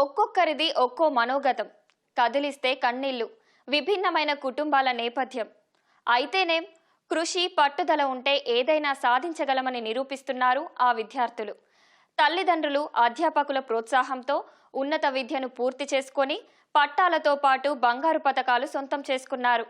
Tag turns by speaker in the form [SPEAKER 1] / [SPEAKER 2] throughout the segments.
[SPEAKER 1] ఒక్కొక్కరిది ఒక్కో మనోగతం. కదిలిస్తే కన్నీళ్ళు విభిన్నమైన కుటుంబాల నేపథ్యం. అయితేనేం కృషి పట్టుదల ఉంటే ఏదైనా సాధించగలమని నిరూపిస్తున్నారు ఆ విద్యార్థులు. తల్లిదండ్రులు అధ్యాపకుల ప్రోత్సాహంతో ఉన్నత విద్యను పూర్తి చేసుకొని పట్టాలతో పాటు బంగారు పథకాలు సొంతం చేసుకున్నారు.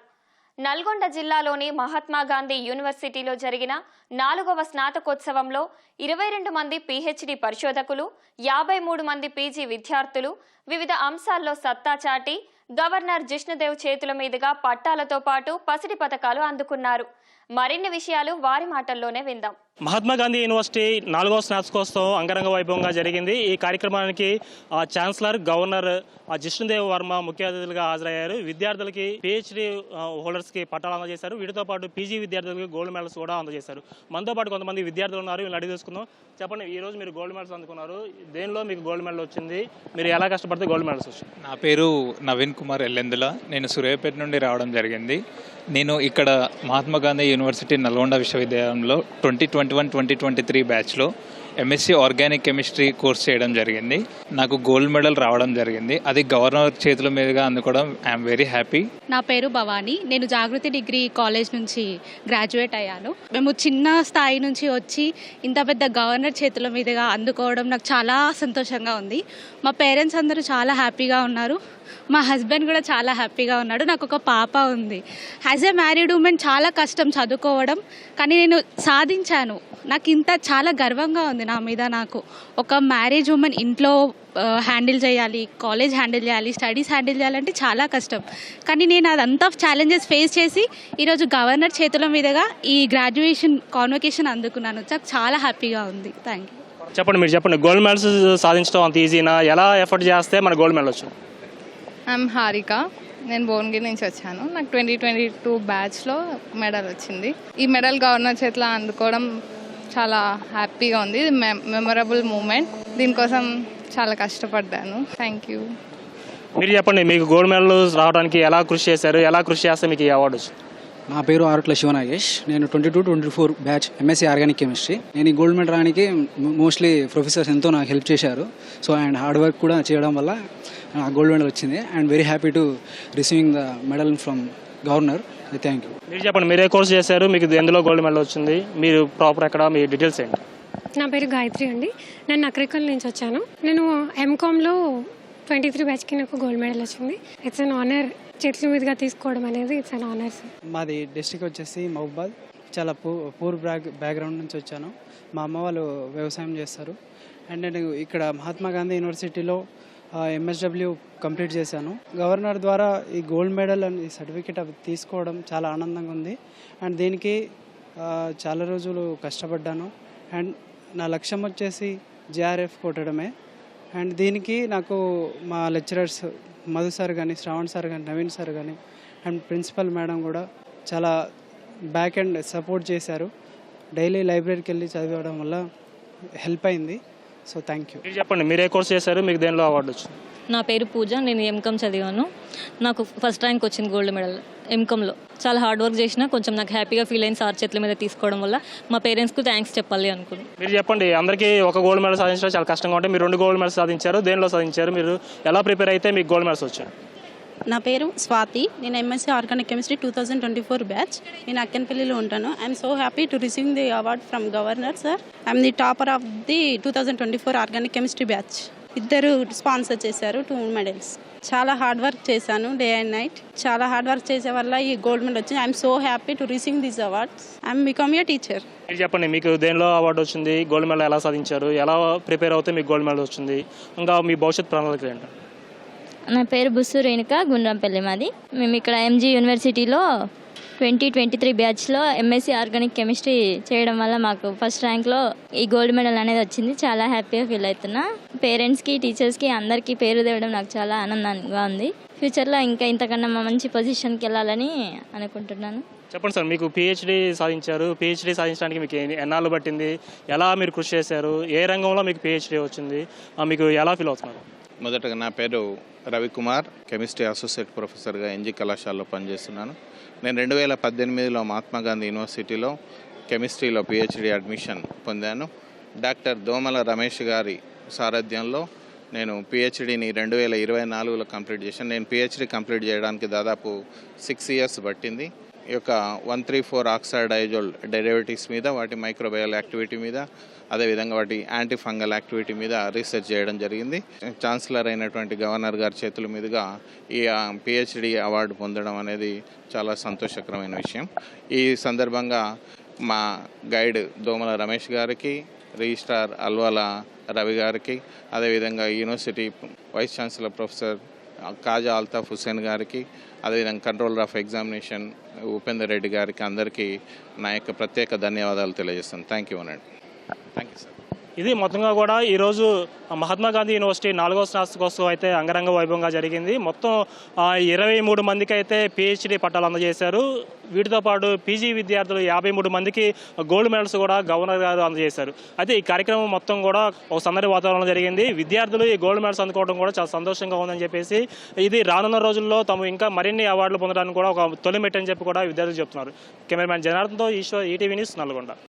[SPEAKER 1] నల్గొండ జిల్లాలోని మహాత్మాగాంధీ యూనివర్సిటీలో జరిగిన నాలుగవ స్నాతకోత్సవంలో ఇరవై రెండు మంది పీహెచ్డీ పరిశోధకులు యాభై మూడు మంది పీజీ విద్యార్థులు వివిధ అంశాల్లో సత్తా చాటి గవర్నర్ జిష్ణుదేవ్ చేతుల మీదుగా పట్టాలతో పాటు పసిడి పథకాలు అందుకున్నారు. మరిన్ని విషయాలు వారి మాటల్లోనే విందాం.
[SPEAKER 2] మహాత్మా గాంధీ యూనివర్సిటీ నాలుగో స్నాతకోత్సవం అంగరంగ వైభవంగా జరిగింది. ఈ కార్యక్రమానికి ఆ, ఛాన్సలర్ గవర్నర్ జిష్ణుదేవ్ వర్మ ముఖ్య అతిథులుగా హాజరయ్యారు. విద్యార్థులకి పిహెచ్డి హోల్డర్స్కి పట్టాలు అందజేశారు. వీటితో పాటు పీజీ విద్యార్థులకి గోల్డ్ మెడల్స్ కూడా అందజేశారు. మనతో పాటు కొంతమంది విద్యార్థులు ఉన్నారు. వీళ్ళు అడిగి తీసుకుందాం చెప్పండి ఈ రోజు మీరు గోల్డ్ మెడల్స్ అందుకున్నారు. దేనిలో మీకు గోల్డ్ మెడల్ వచ్చింది? మీరు ఎలా కష్టపడితే గోల్డ్ మెడల్స్ వచ్చింది
[SPEAKER 3] నా పేరు నవీన్ కుమార్ ఎల్లెందుల. నేను సూర్యాపేట నుండి రావడం జరిగింది. నేను ఇక్కడ మహాత్మా గాంధీ యూనివర్సిటీ నల్గొండ విశ్వవిద్యాలయంలో twenty twenty one twenty twenty three బ్యాచ్లో ఎంఎస్సి ఆర్గానిక్ కెమిస్ట్రీ కోర్స్ చేయడం జరిగింది. నాకు గోల్డ్ మెడల్ రావడం జరిగింది. అది గవర్నర్ చేతుల మీదుగా అందుకోవడం ఐఎమ్ వెరీ హ్యాపీ
[SPEAKER 4] నా పేరు భవానీ. నేను జాగృతి డిగ్రీ కాలేజ్ నుంచి గ్రాడ్యుయేట్ అయ్యాను. మేము చిన్న స్థాయి నుంచి వచ్చి ఇంత పెద్ద గవర్నర్ చేతుల మీదుగా అందుకోవడం నాకు చాలా సంతోషంగా ఉంది. మా పేరెంట్స్ అందరూ చాలా హ్యాపీగా ఉన్నారు. మా హస్బెండ్ కూడా చాలా హ్యాపీగా ఉన్నాడు. నాకు ఒక పాప ఉంది. యాజ్ ఎ మ్యారీడ్ ఉమెన్ చాలా కష్టం చదువుకోవడం. కానీ నేను సాధించాను. నాకు ఇంత చాలా గర్వంగా ఉంది నా మీద నాకు. ఒక మ్యారేజ్ ఉమెన్ ఇంట్లో హ్యాండిల్ చేయాలి కాలేజ్ హ్యాండిల్ చేయాలి స్టడీస్ హ్యాండిల్ చేయాలంటే చాలా కష్టం. కానీ నేను అదంతా ఛాలెంజెస్ ఫేస్ చేసి ఈరోజు గవర్నర్ చేతుల మీదుగా ఈ గ్రాడ్యుయేషన్ కాన్వకేషన్ అందుకున్నాను. నాకు చాలా హ్యాపీగా ఉంది. థ్యాంక్ యూ
[SPEAKER 2] చెప్పండి మీరు చెప్పండి. గోల్డ్ మెడల్స్ సాధించడం అంత ఈజీనా ఎలా ఎఫర్ట్ చేస్తే మన గోల్డ్ మెడల్ వచ్చింది?
[SPEAKER 5] ఐఎమ్ హారిక నేను భువనగిరి నుంచి వచ్చాను. నాకు ట్వంటీ ట్వంటీ టూ బ్యాచ్లో మెడల్ వచ్చింది. ఈ మెడల్ గవర్నర్ చేతిలో అందుకోవడం చాలా హ్యాపీగా ఉంది. ఇది మెమరబుల్ మూమెంట్ దీనికోసం చాలా కష్టపడ్డాను. థ్యాంక్ యూ
[SPEAKER 2] మీరు చెప్పండి మీకు గోల్డ్ మెడల్ రావడానికి ఎలా కృషి చేశారు? ఎలా కృషి చేస్తే మీకు ఈ అవార్డు వచ్చింది
[SPEAKER 6] నా పేరు ఆరుట్ల శివనాగేష్. నేను twenty two twenty four batch MSc organic chemistry నేను ఈ గోల్డ్ మెడల్ రానికి మోస్ట్లీ ప్రొఫెసర్స్ ఎంతో నాకు హెల్ప్ చేశారు. సో అండ్ హార్డ్ వర్క్ కూడా చేయడం వల్ల నాకు గోల్డ్ మెడల్ వచ్చింది. And very happy to receiving the medal from governor thank you
[SPEAKER 2] మీరు చెప్పండి మీరే కోర్స్ చేశారు మీకు ఎందులో గోల్డ్ మెడల్ వచ్చింది? మీరు ప్రాపర్ ఎక్కడ మీ డీటెయిల్స్ ఏంటి?
[SPEAKER 7] నా పేరు గాయత్రి అండి. నేను నకరికల్ నుంచి వచ్చాను. నేను ఎంకామ్లో ట్వంటీ త్రీ బ్యాచ్కి నాకు గోల్డ్ మెడల్ వచ్చింది. ఇట్స్ అన్ ఆనర్ చెట్లు మీదుగా తీసుకోవడం అనేది ఇట్స్ అన్ ఆనర్
[SPEAKER 8] మాది డిస్టిక్ వచ్చేసి మహబాద్ చాలా పూ పూర్ బ్యాక్ బ్యాక్గ్రౌండ్ నుంచి వచ్చాను. మా అమ్మ వాళ్ళు వ్యవసాయం చేస్తారు. అండ్ నేను ఇక్కడ మహాత్మా గాంధీ యూనివర్సిటీలో ఎంఎస్డబ్ల్యూ కంప్లీట్ చేశాను. గవర్నర్ ద్వారా ఈ గోల్డ్ మెడల్ అండ్ ఈ సర్టిఫికేట్ అవి తీసుకోవడం చాలా ఆనందంగా ఉంది. అండ్ దీనికి చాలా రోజులు కష్టపడ్డాను. అండ్ నా లక్ష్యం వచ్చేసి జేఆర్ఎఫ్ కొట్టడమే. అండ్ దీనికి నాకు మా లెక్చరర్స్ మధు సార్ కానీ శ్రావణ్ సార్ కానీ నవీన్ సార్ కానీ అండ్ ప్రిన్సిపల్ మేడం కూడా చాలా బ్యాక్ అండ్ సపోర్ట్ చేశారు. డైలీ లైబ్రరీకి వెళ్ళి చదివడం వల్ల హెల్ప్ అయింది. సో థ్యాంక్ యూ
[SPEAKER 2] మీరు చెప్పండి మీరే కోర్స్ చేశారు? మీకు దేనిలో అవార్డు వచ్చింది?
[SPEAKER 9] నా పేరు పూజ నేను ఎంకామ్ చదివాను. నాకు ఫస్ట్ ర్యాంక్ వచ్చింది గోల్డ్ మెడల్ ఎంకామ్లో చాలా హార్డ్ వర్క్ చేసిన కొంచెం నాకు హ్యాపీగా ఫీల్ అయింది సార్ చేతుల మీద తీసుకోవడం వల్ల. మా పేరెంట్స్కు థ్యాంక్స్ చెప్పాలి అనుకున్నాను
[SPEAKER 2] మీరు చెప్పండి అందరికీ ఒక గోల్డ్ మెడల్ సాధించడం చాలా కష్టంగా ఉంటే మీరు రెండు గోల్డ్ మెడల్స్ సాధించారు దేనిలో సాధించారు? మీరు ఎలా ప్రిపేర్ అయితే మీకు గోల్డ్ మెడల్స్ వచ్చాయి?
[SPEAKER 10] నా పేరు స్వాతి. నేను MSc organic chemistry two thousand twenty four batch నేను అక్కన్పల్లిలో ఉంటాను. I'm so happy to receive the award from governor sir I'm the topper of the two thousand twenty four organic chemistry batch ఇద్దరు sponsor చేశారు two medals. చాలా hard work చేశాను day and night. చాలా hard work చేసే వల్ల ఈ gold medal వచ్చింది. I'm so happy to receive this awards I'm become a teacher
[SPEAKER 2] మీరు చెప్పండి మీకు దేనిలో అవార్డు వచ్చింది? గోల్డ్ మెడల్ ఎలా సాధించారు? ఎలా ప్రిపేర్ అవుతే మీకు గోల్డ్ మెడల్ వచ్చింది? ఇంకా మీ భవిష్యత్ ప్రణాళికలు ఏంటి?
[SPEAKER 11] నా పేరు బుస్సు రేణుక గుండ్రంపల్లి మాది. మేము ఇక్కడ ఎంజీ యూనివర్సిటీలో ట్వంటీ ట్వంటీ త్రీ బ్యాచ్లో ఎంఎస్సీ ఆర్గానిక్ కెమిస్ట్రీ చేయడం వల్ల మాకు ఫస్ట్ ర్యాంక్లో ఈ గోల్డ్ మెడల్ అనేది వచ్చింది. చాలా హ్యాపీగా ఫీల్ అవుతున్నా. పేరెంట్స్కి టీచర్స్కి అందరికీ పేరు తేవడం నాకు చాలా ఆనందంగా ఉంది. ఫ్యూచర్లో ఇంకా ఇంతకన్నా మంచి పొజిషన్కి వెళ్ళాలని అనుకుంటున్నాను.
[SPEAKER 2] చెప్పండి సార్ మీకు పిహెచ్డి సాధించారు. పిహెచ్డి సాధించడానికి మీకు ఎన్ని- ఎన్నాళ్ళు పట్టింది? ఎలా మీరు కృషి చేశారు? ఏ రంగంలో మీకు పిహెచ్డి వచ్చింది? మీకు ఎలా ఫీల్ అవుతున్నారు?
[SPEAKER 12] మొదటగా నా పేరు రవికుమార్ కెమిస్ట్రీ అసోసియేట్ ప్రొఫెసర్గా ఎన్జీ కళాశాలలో పనిచేస్తున్నాను. నేను రెండు వేల పద్దెనిమిదిలో మహాత్మా గాంధీ యూనివర్సిటీలో కెమిస్ట్రీలో పిహెచ్డి అడ్మిషన్ పొందాను. డాక్టర్ దోమల రమేష్ గారి సారథ్యంలో నేను పిహెచ్డిని రెండు వేల ఇరవై నాలుగులో కంప్లీట్ చేశాను. నేను పిహెచ్డి కంప్లీట్ చేయడానికి దాదాపు సిక్స్ ఇయర్స్ పట్టింది. ఈ యొక్క one three four oxide diazole derivatives మీద వాటి మైక్రోబయల్ యాక్టివిటీ మీద అదేవిధంగా వాటి యాంటీ ఫంగల్ యాక్టివిటీ మీద రీసెర్చ్ చేయడం జరిగింది. ఛాన్సలర్ అయినటువంటి గవర్నర్ గారి చేతుల మీదుగా ఈ పిహెచ్డి అవార్డు పొందడం అనేది చాలా సంతోషకరమైన విషయం. ఈ సందర్భంగా మా గైడ్ దోమల రమేష్ గారికి రిజిస్ట్రార్ అల్వాల రవి గారికి అదేవిధంగా university vice chancellor professor Kaja Althaf Hussain గారికి అదేవిధంగా controller of examination Upender Reddy గారికి అందరికీ నా యొక్క ప్రత్యేక ధన్యవాదాలు తెలియజేస్తాను. థ్యాంక్ యూ అనండి. Thank you sir.
[SPEAKER 2] ఇది మొత్తంగా కూడా ఈరోజు మహాత్మా గాంధీ యూనివర్సిటీ నాలుగో స్నాతకోత్సవం అయితే అంగరంగ వైభవంగా జరిగింది. మొత్తం ఇరవై మూడు మందికి అయితే పిహెచ్డి పట్టాలు అందజేశారు. వీటితో పాటు పీజీ విద్యార్థులు యాభై మూడు మందికి గోల్డ్ మెడల్స్ కూడా గవర్నర్ గారు అందజేశారు. అయితే ఈ కార్యక్రమం మొత్తం కూడా ఒక సందడి వాతావరణం జరిగింది. విద్యార్థులు ఈ గోల్డ్ మెడల్స్ అందుకోవడం కూడా చాలా సంతోషంగా ఉందని చెప్పేసి ఇది రానున్న రోజుల్లో తాము ఇంకా మరిన్ని అవార్డులు పొందడానికి కూడా ఒక తొలి మెట్టు అని చెప్పి కూడా విద్యార్థులు చెప్తున్నారు. కెమెరామ్యాన్ జనార్దన్తో ఈశ్వర్ ఈటీవీ న్యూస్ నల్గొండ.